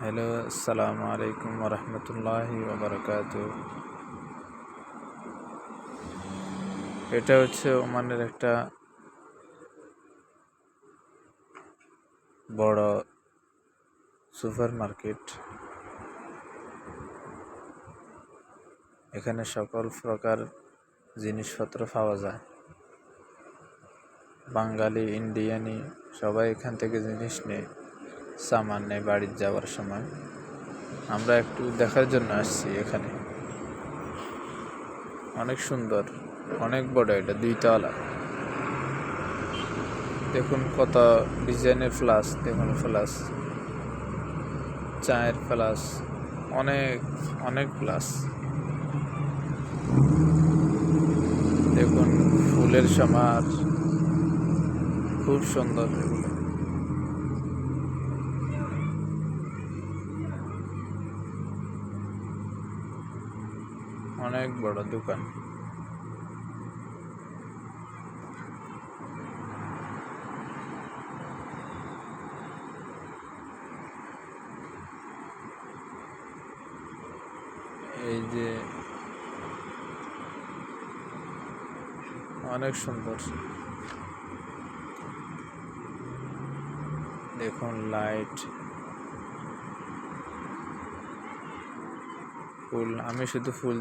Hello আসসালামু আলাইকুম রহমতুল্লাহি ওবরাকাত এটা হচ্ছে ওমানের একটা বড় সুপার মার্কেট এখানে সকল প্রকার জিনিসপত্র পাওয়া যায়। বাঙালি, ইন্ডিয়ানি, সবাই এখান থেকে জিনিস নেয়। সামান নেয় বাড়ির যাওয়ার সময়। আমরা একটু দেখার জন্য আসছি এখানে। অনেক সুন্দর, অনেক বড় এটা, দুইতলা। দেখুন কত ডিজাইনের ফ্লাস, দেখুন ফ্লাস। চায়ের ফ্লাস, অনেক অনেক ফ্লাস। দেখুন ফুলের সমার, খুব সুন্দর এগুলো। অনেক বড় দোকান। এই যে অনেক সুন্দর। দেখুন লাইট। ফুল আমি শুধু ফুল